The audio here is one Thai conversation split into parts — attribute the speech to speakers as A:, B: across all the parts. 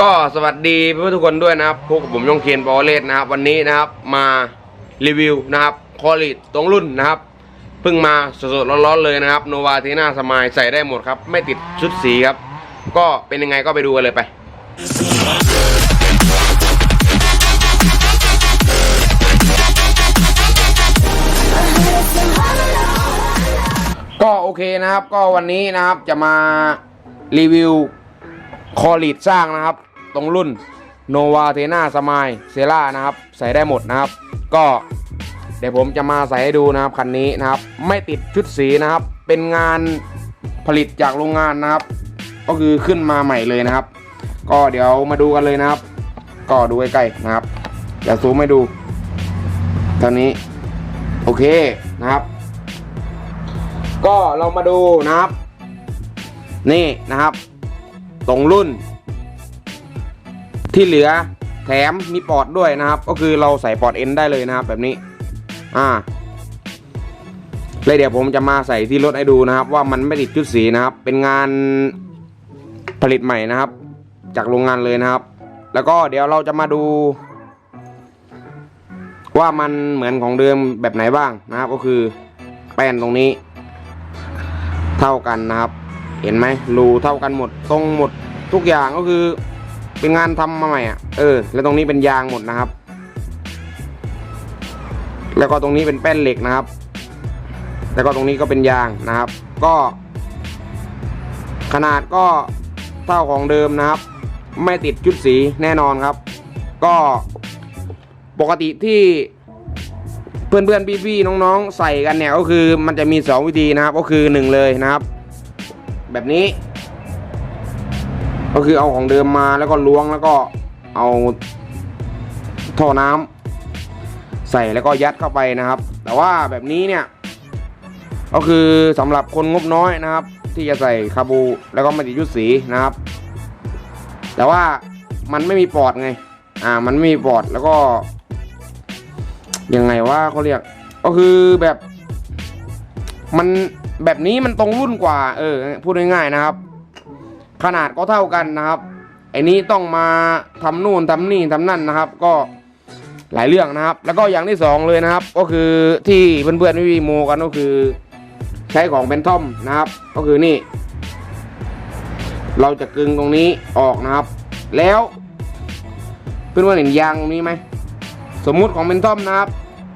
A: ก็สวัสดีเพื่อนๆทุกคนด้วยนะครับพบกับผมยงเคียนบอเลสนะครับ วันนี้นะครับมารีวิวนะครับคอลิตตรงรุ่นนะครับเพิ่งมาสดๆร้อนๆเลยนะครับโนวาทีน่าสมายใส่ได้หมดครับ ไม่ติดชุดสีครับ ก็เป็นยังไงก็ไปดูกันเลยไปก็โอเคนะครับ ก็วันนี้นะครับจะมารีวิว คอลิดสร้างนะครับ ตรงรุ่นโนวาเทนาสมายเซล่านะครับ ใส่ได้หมดนะครับ ก็เดี๋ยวผมจะมาใส่ให้ดูนะครับคันนี้นะครับ ไม่ติดชุดสีนะครับ เป็นงานผลิตจากโรงงานนะครับ ก็คือขึ้นมาใหม่เลยนะครับ ก็เดี๋ยวมาดูกันเลยนะครับ ก็ดูใกล้ๆนะครับเดี๋ยวซูมให้ดูตอนนี้ โอเคนะครับ ก็เรามาดูนะครับ นี่นะครับ ตรงรุ่น ที่เหลือแถมมีปอดด้วยนะครับ ก็คือเราใส่ปอดเอ็นได้เลยนะครับ แบบนี้ อ่าเลยเดี๋ยวผมจะมาใส่ที่รถให้ดูนะครับ ว่ามันไม่ติดชุดสีนะครับ เป็นงานผลิตใหม่นะครับ จากโรงงานเลยนะครับ แล้วก็เดี๋ยวเราจะมาดู ว่ามันเหมือนของเดิมแบบไหนบ้างนะครับ ก็คือแป้นตรงนี้ เท่ากันนะครับ เห็นไหมรูเท่ากันหมดตรงหมดทุกอย่างก็คือเป็นงานทำมาใหม่อะเออ แล้วตรงนี้เป็นยางหมดนะครับ แล้วก็ตรงนี้เป็นแป้นเหล็กนะครับ แล้วก็ตรงนี้ก็เป็นยางนะครับ ก็ ขนาดก็เท่าของเดิมนะครับ ไม่ติดชุดสีแน่นอนครับ ก็ปกติที่เพื่อนเพื่อนพี่พี่ๆน้องๆ ใส่กันเนี่ยก็คือมันจะมี 2 วิธีนะครับ ก็คือ 1 เลยนะครับ แบบนี้ ก็คือเอาของเดิมมาแล้วก็ล้วงแล้วก็เอาท่อน้ำใส่แล้วก็ยัดเข้าไปนะครับ แต่ว่าแบบนี้เนี่ย ก็คือสำหรับคนงบน้อยนะครับ ที่จะใส่คาบูแล้วก็ม่ติดยุดสีนะครับ แต่ว่ามันไม่มีปอดไง อ่า มันไม่มีปอดแล้วก็ยังไงว่าเขาเรียก ก็คือแบบมัน แบบนี้มันตรงรุ่นกว่า เออ พูดง่ายๆนะครับ ขนาดก็เท่ากันนะครับไอ้นี้ต้องมาทำนู่นทำนี่ทำนั่นนะครับ ก็หลายเรื่องนะครับ แล้วก็อย่างที่สองเลยนะครับ ก็คือที่เพื่อนๆวิวีโมกันก็คือ ใช้ของเป็นท่อมนะครับ ก็คือนี่ เราจะกึงตรงนี้ออกนะครับ แล้วเพื่อนๆเห็นยางตรงนี้ไหมสมมุติของเป็นท่อมนะครับ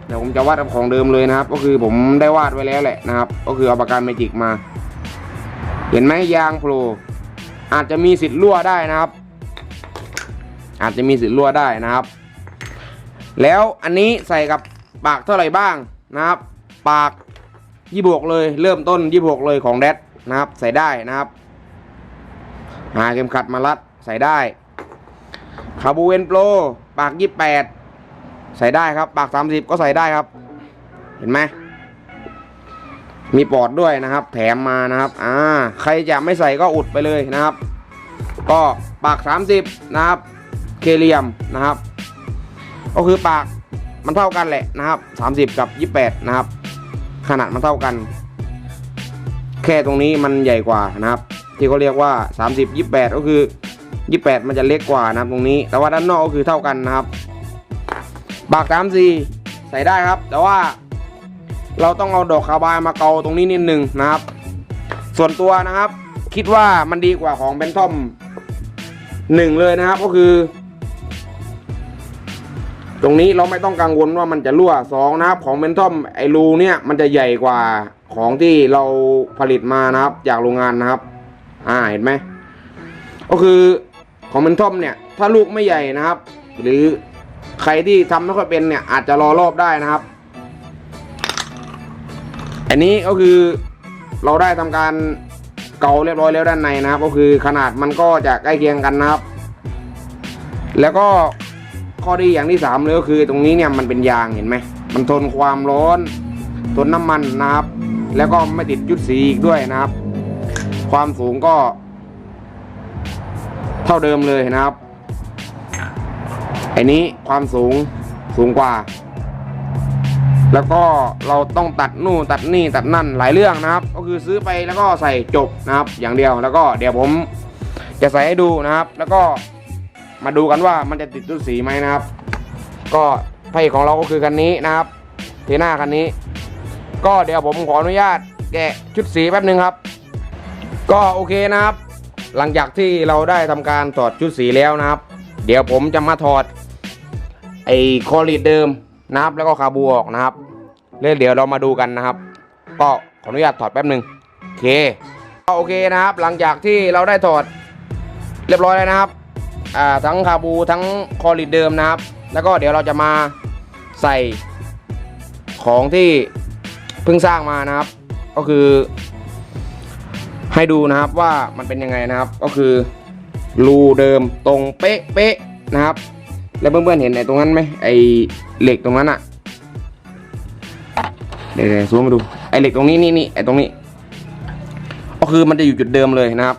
A: เดี๋ยวผมจะวาดกับของเดิมเลยนะครับ ก็คือผมได้วาดไว้แล้วแหละนะครับ ก็คือเอาปากกาเมจิกมา เห็นไหมยางโผล่อาจจะมีสิทธิ์รั่วได้นะครับ อาจจะมีสิทธิ์รั่วได้นะครับ แล้วอันนี้ใส่กับปากเท่าไหร่บ้างนะครับ ปากยี่บวกเลย เริ่มต้นยี่บวกเลยของแดดนะครับ ใส่ได้นะครับ หาเข็มขัดมารัดใส่ได้คาบูเอนโปรปากยี่แปด ใส่ได้ครับปาก 30 ก็ใส่ได้ครับ เห็นไหมมีปอดด้วยนะครับ แถมมานะครับอ่าใครจะไม่ใส่ก็อุดไปเลยนะครับ ก็ปาก 30 นะครับ เคเลียมนะครับ ก็คือปากมันเท่ากันแหละนะครับ 30 กับ 28 นะครับ ขนาดมันเท่ากัน แค่ตรงนี้มันใหญ่กว่านะครับ ที่เขาเรียกว่า 30 28 ก็คือ 28 มันจะเล็กกว่านะครับตรงนี้ แต่ว่าด้านนอกก็คือเท่ากันนะครับ บากสามสี่ใส่ได้ครับ แต่ว่าเราต้องเอาดอกคาบายมาเกาตรงนี้นิดนึงนะครับ ส่วนตัวนะครับ คิดว่ามันดีกว่าของเบนทอมหนึ่งเลยนะครับก็คือ ตรงนี้เราไม่ต้องกังวลว่ามันจะรั่วสองนะครับ ของเบนทอมไอรูเนี่ยมันจะใหญ่กว่าของที่เราผลิตมานะครับ จากโรงงานนะครับ อ่าเห็นไหมก็คือของเบนทอมเนี่ย ถ้าลูกไม่ใหญ่นะครับ หรือ ใครที่ทำไม่ค่อยเป็นเนี่ยอาจจะรอรอบได้นะครับ อันนี้ก็คือเราได้ทำการเกาเรียบร้อยแล้วด้านในนะครับ ก็คือขนาดมันก็จะใกล้เคียงกันนะครับ แล้วก็ข้อดีอย่างที่สามเลยก็คือตรงนี้เนี่ยมันเป็นยางเห็นไหมมันทนความร้อน ทนน้ำมันนะครับ แล้วก็ไม่ติดยุดสีอีกด้วยนะครับ ความสูงก็ เท่าเดิมเลยนะครับ อ้นี้ความสูงสูงกว่า แล้วก็เราต้องตัดนู่นตัดนี่ตัดนั่นหลายเรื่องนะครับ ก็คือซื้อไปแล้วก็ใส่จบนะครับ อย่างเดียวแล้วก็เดี๋ยวผมจะใส่ให้ดูนะครับ แล้วก็มาดูกันว่ามันจะติดชุดสีไหมนะครับ ก็ไพระเอกของเราก็คือคันนี้นะครับเทน่าคันนี้ ก็เดี๋ยวผมขออนุญาตแกะชุดสีแป๊บหนึ่งครับ ก็โอเคนะครับ หลังจากที่เราได้ทำการถอดชุดสีแล้วนะครับ เดี๋ยวผมจะมาถอด ไอ้คอลีดเดิมนะครับ แล้วก็คาบูออกนะครับแล้วเดี๋ยวเรามาดูกันนะครับ ก็ขออนุญาตถอดแป๊บหนึ่งโอเคก็โอเคนะครับ หลังจากที่เราได้ถอดเรียบร้อยแล้วนะครับอ่าทั้งคาบูทั้งคอลีดเดิมนะครับ แล้วก็เดี๋ยวเราจะมาใส่ของที่เพิ่งสร้างมานะครับ ก็คือ ให้ดูนะครับว่ามันเป็นยังไงนะครับ ก็คือรูเดิมตรงเป๊ะเป๊ะๆนะครับ แล้วเพื่อนๆเห็นไอ้ตรงนั้นไหมไอ้เหล็กตรงนั้นอะเดี๋ยวซูมมาดูไอ้เหล็กตรงนี้นี่นี่ไอ้ตรงนี้ ก็คือมันจะอยู่จุดเดิมเลยนะครับ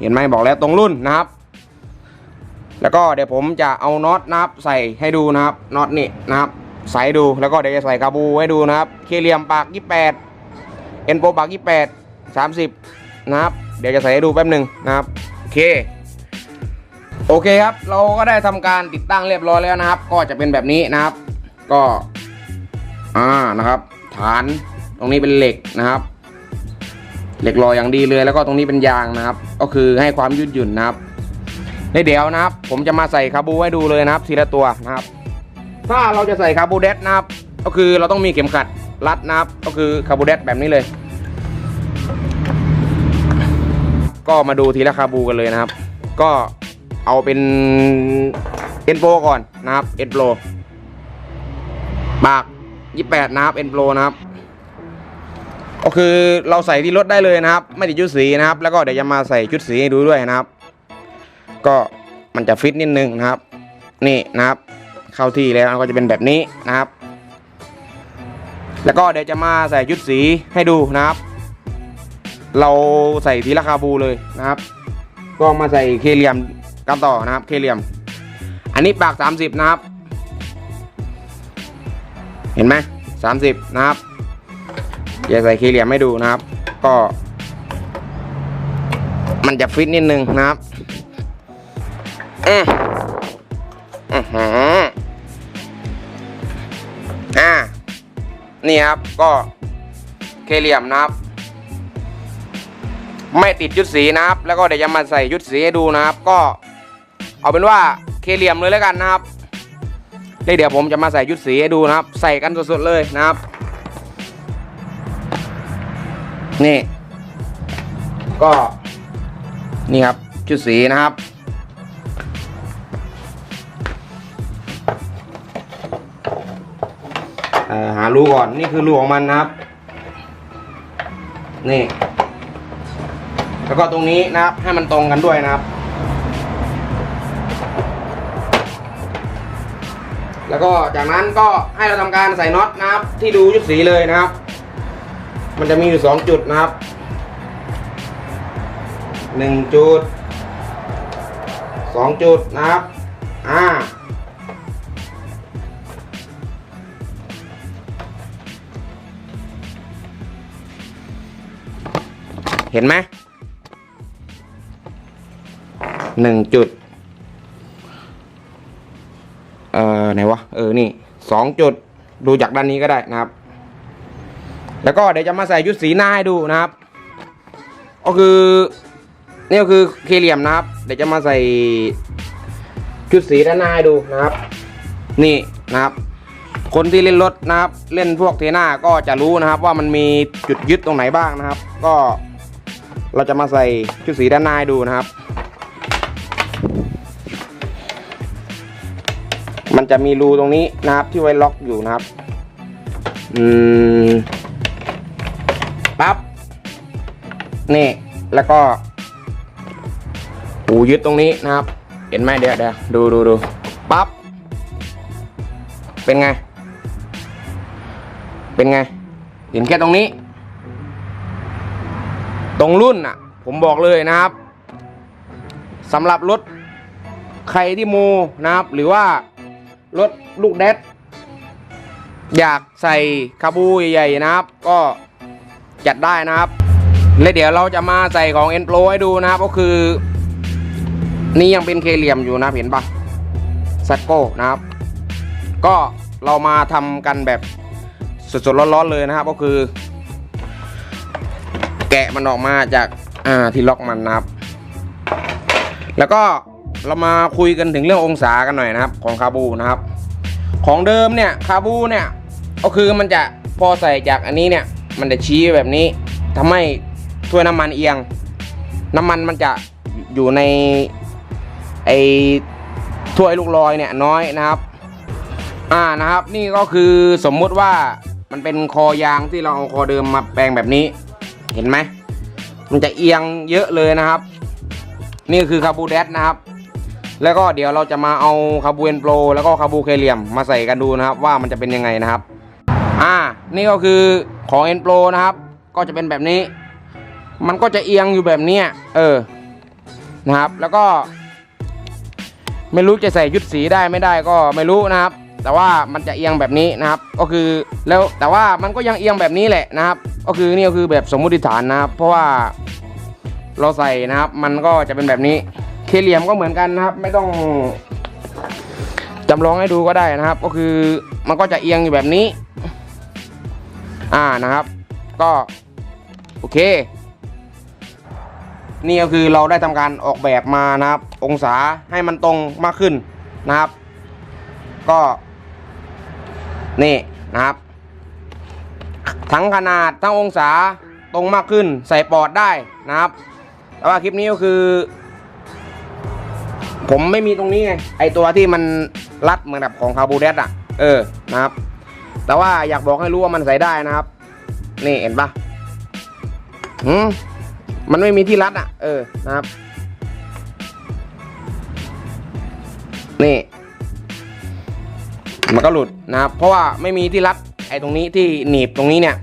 A: เห็นไหมบอกแล้วตรงรุ่นนะครับ แล้วก็เดี๋ยวผมจะเอาน็อตนะครับใส่ให้ดูนะครับน็อตนี่นะครับ ใส่ดูแล้วก็เดี๋ยวจะใส่กาบูให้ดูนะครับ เคเหลียมปาก28เอ็นโปปาก28 30นะครับ เดี๋ยวจะใส่ให้ดูแป๊บหนึ่งนะครับโอเค โอเคครับ เราก็ได้ทำการติดตั้งเรียบร้อยแล้วนะครับ ก็จะเป็นแบบนี้นะครับ ก็ อ่านะครับ ฐานตรงนี้เป็นเหล็กนะครับ เหล็กรอยอย่างดีเลยแล้วก็ตรงนี้เป็นยางนะครับ ก็คือให้ความยืดหยุ่นนะครับในเดี๋ยวนะครับ ผมจะมาใส่คาบูให้ดูเลยนะครับทีละตัวนะครับ ถ้าเราจะใส่คาบูเดตนะครับ ก็คือเราต้องมีเข็มขัดรัดนะครับ ก็คือคาบูเดตแบบนี้เลย ก็มาดูทีละคาบูกันเลยนะครับ ก็ เอาเป็นเอ็นโปก่อนนะครับเอ็นโปรบาก 28 นะครับเอ็นโปรนะครับ ก็คือเราใส่ที่รถได้เลยนะครับ ไม่ติดชุดสีนะครับ แล้วก็เดี๋ยวจะมาใส่ชุดสีให้ดูด้วยนะครับ ก็มันจะฟิตนิดนึงนะครับ นี่นะครับ เข้าที่แล้วก็จะเป็นแบบนี้นะครับ แล้วก็เดี๋ยวจะมาใส่ชุดสีให้ดูนะครับ เราใส่ทีละคาบูเลยนะครับ ก็มาใส่เคเหลียม กันต่อนะครับเคเหลียม อันนี้ปาก 30 นะครับ เห็นไหม30นะครับเดี๋ยวใส่เคเหลียมให้ดูนะครับ ก็ มันจะฟิตนิดนึงนะครับอือือหืออ่านี่ครับก็เคเหลียมนะครับ ไม่ติดยุดสีนะครับ แล้วก็เดี๋ยวจะมาใส่ยุดสีให้ดูนะครับ ก็ เอาเป็นว่าเคเหลี่ยมเลยแล้วกันนะครับเดี๋ยวผมจะมาใส่ยุดสีให้ดูนะครับ ใส่กันสดๆเลยนะครับ นี่ ก็ นี่ครับชุดสีนะครับอ่อหารูก่อนนี่คือรูของมันนะครับ นี่ แล้วก็ตรงนี้นะครับให้มันตรงกันด้วยนะครับ แล้วก็จากนั้นก็ให้เราทำการใส่น็อตนะครับ ที่ดูชุดสีเลยนะครับ มันจะมีอยู่สองจุดนะครับหนึ่งจุดสองจุดนะครับ อ่าเห็นไหมหนึ่งจุด เออนี่สองจุดดูจากด้านนี้ก็ได้นะครับ แล้วก็เดี๋ยวจะมาใส่ยุดสีหน้าให้ดูนะครับ ก็คือนี่ก็คือเคเหลียมนะครับ เดี๋ยวจะมาใส่ชุดสีด้านหน้าให้ดูนะครับ นี่นะครับคนที่เล่นรถนะครับ เล่นพวกเทน่าก็จะรู้นะครับ ว่ามันมีจุดยึดตรงไหนบ้างนะครับ ก็เราจะมาใส่ชุดสีด้านหน้าให้ดูนะครับ มันจะมีรูตรงนี้นะครับที่ไว้ล็อกอยู่นะครับ อืมปั๊บนี่แล้วก็หูยึดตรงนี้นะครับ เห็นไหมเดี๋ยวเดี๋ยวดูดูดูปั๊บเป็นไง เป็นไง เห็นแค่ตรงนี้ ตรงรุ่นอะ ผมบอกเลยนะครับสำหรับรถใครที่โมนะครับ หรือว่า รถลูกแดดอยากใส่คาบูใหญ่ๆนะครับ ก็จัดได้นะครับและเดี๋ยวเราจะมาใส่ของ e n p r o ให้ดูนะครับ ก็คือ นี่ยังเป็นเคเหลี่ยมอยู่นะเห็นปะซัตโก้นะครับ ก็เรามาทำกันแบบสดๆร้อนๆเลยนะครับ ก็คือ แกะมันออกมาจากอ่าที่ล็อกมันนะครับ แล้วก็ เรามาคุยกันถึงเรื่ององศากันหน่อยนะครับของคาบูนะครับ ของเดิมเนี่ยคาบูเนี่ยก็คือมันจะพอใส่จากอันนี้เนี่ยมันจะชี้แบบนี้ทำให้ถ้วยน้ำมันเอียง น้ำมันมันจะอยู่ในไอถ้วยลูกลอยเนี่ยน้อยนะครับ อ่านะครับนี่ก็คือสมมุติว่ามันเป็นคอยางที่เราเอาคอเดิมมาแปลงแบบนี้ เห็นไหมมันจะเอียงเยอะเลยนะครับ นี่คือคาบูแดดนะครับ แล้วก็เดี๋ยวเราจะมาเอาคาบูเอนโปรแล้วก็คาบูเคเลียมมาใส่กันดูนะครับว่ามันจะเป็นยังไงนะครับ อ่า นี่ก็คือของเอนโปรนะครับ ก็จะเป็นแบบนี้ มันก็จะเอียงอยู่แบบนี้เออนะครับ แล้วก็ ไม่รู้จะใส่ยุดสีได้ไม่ได้ก็ไม่รู้นะครับ แต่ว่ามันจะเอียงแบบนี้นะครับ ก็คือแล้วแต่ว่ามันก็ยังเอียงแบบนี้แหละนะครับ ก็คือนี่ก็คือแบบสมมุติฐานนะครับ เพราะว่าเราใส่นะครับ มันก็จะเป็นแบบนี้ เคเหลี่ยมก็เหมือนกันนะครับ ไม่ต้องจำลองให้ดูก็ได้นะครับ ก็คือมันก็จะเอียงอยู่แบบนี้ อ่านะครับ ก็โอเค นี่ก็คือเราได้ทำการออกแบบมานะครับ องศาให้มันตรงมากขึ้นนะครับ ก็ นี่นะครับ ทั้งขนาดทั้งองศาตรงมากขึ้น ใส่ปอดได้นะครับ แต่ว่าคลิปนี้ก็คือ ผมไม่มีตรงนี้ไงไอตัวที่มันรัดเหมือนแบบของคาบูเดสอะ เออนะครับ แต่ว่าอยากบอกให้รู้ว่ามันใส่ได้นะครับ นี่เห็นปะหืมมันไม่มีที่รัดอะ เออนะครับ นี่ มันก็หลุดนะครับ เพราะว่าไม่มีที่รัดไอตรงนี้ที่หนีบตรงนี้เนี่ย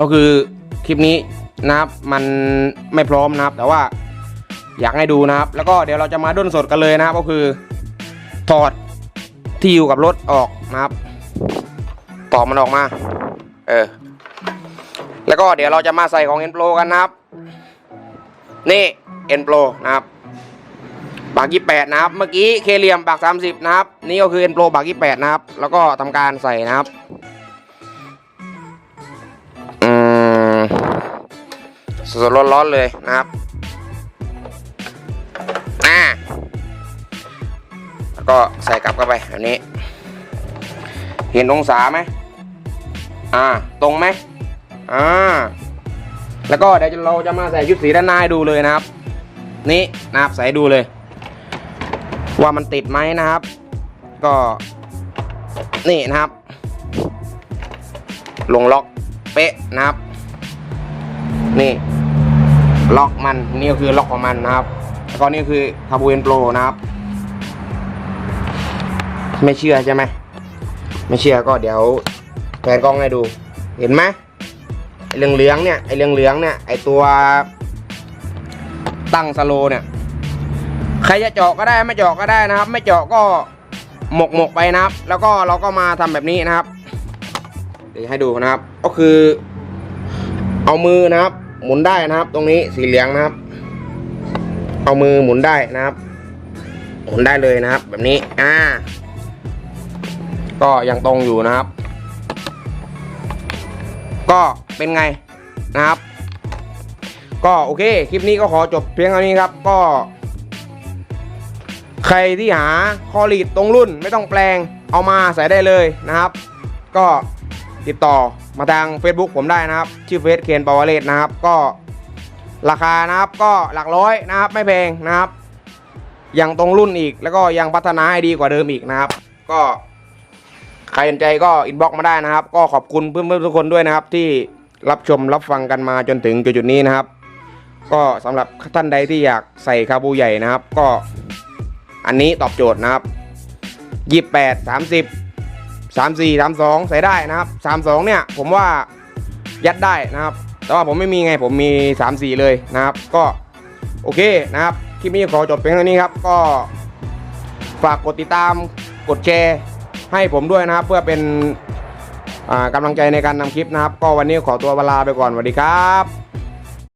A: ก็คือคลิปนี้นะครับ มันไม่พร้อมนะครับ แต่ว่า อยากให้ดูนะครับ แล้วก็เดี๋ยวเราจะมาด้นสดกันเลยนะครับ ก็คือถอดที่อยู่กับรถออกนะครับต่อกมันออกมา เออ แล้วก็เดี๋ยวเราจะมาใส่ของ e n p r o กันนะครับ นี่ e n p r o นะครับบากยี่แปดนะครับ เมื่อกี้เคเลียมบากสามสิบนะครับ นี่ก็คือ e n p r o บากยี่แปดนะครับ แล้วก็ทำการใส่นะครับอืมสดร้อนๆเลยนะครับ ก็ใส่กลับเข้าไปแบบนี้ เห็นองศาไหมอ่า ตรงไหมอ่า แล้วก็เดี๋ยวเราจะมาใส่ยุดสีด้านหน้าดูเลยนะครับ นี่นะครับใส่ดูเลย ว่ามันติดไหมนะครับ ก็ นี่นะครับ ลงล็อกเป๊ะนะครับ นี่ ล็อกมันนี่ก็คือล็อกของมันนะครับแล้วก็นี่คือคาบูเอนโปรนะครับ ไม่เชื่อใช่ไหมไม่เชื่อก็เดี๋ยวแผนกล้องให้ดู เห็นไหมไอ้เหลืองเนี่ยไอ้เหลืองเนี่ยไอตัวตั้งสโลเนี่ยใครจะเจาะก็ได้ไม่เจาะก็ได้นะครับ ไม่เจาะก็หมกหมกไปนะครับ แล้วก็เราก็มาทำแบบนี้นะครับเดี๋ยวให้ดูนะครับ ก็คือ เอามือนะครับ หมุนได้นะครับ ตรงนี้สีเหลืองนะครับ เอามือหมุนได้นะครับ หมุนได้เลยนะครับ แบบนี้อ่า ก็ยังตรงอยู่นะครับ ก็เป็นไงนะครับ ก็โอเค คลิปนี้ก็ขอจบเพียงเท่านี้ครับ ก็ ใครที่หาคอลีดตรงรุ่นไม่ต้องแปลงเอามาใส่ได้เลยนะครับ ก็ติดต่อมาทาง Facebook ผมได้นะครับ ชื่อเฟซเคนปาวเลตนะครับ ก็ราคานะครับก็หลักร้อยนะครับ ไม่แพงนะครับยังตรงรุ่นอีกแล้วก็ยังพัฒนาให้ดีกว่าเดิมอีกนะครับ ก็ ใครสนใจก็อินบ็อกมาได้นะครับ ก็ขอบคุณเพื่อนๆทุกคนด้วยนะครับ ที่รับชมรับฟังกันมาจนถึงจุดๆนี้นะครับ ก็สำหรับท่านใดที่อยากใส่คาบูใหญ่นะครับ ก็อันนี้ตอบโจทย์นะครับยี่แปดสามสิบสามสี่สามสองใส่ได้นะครับสามสองเนี่ยผมว่ายัดได้นะครับ แต่ว่าผมไม่มีไงผมมีสามสี่เลยนะครับ ก็โอเคนะครับคลิปนี้ขอจบเพียงเท่านี้ครับ ก็ฝากกดติดตามกดแชร์ ให้ผมด้วยนะครับ เพื่อเป็นกำลังใจในการนำคลิปนะครับ ก็วันนี้ขอตัวลาไปก่อนสวัสดีครับ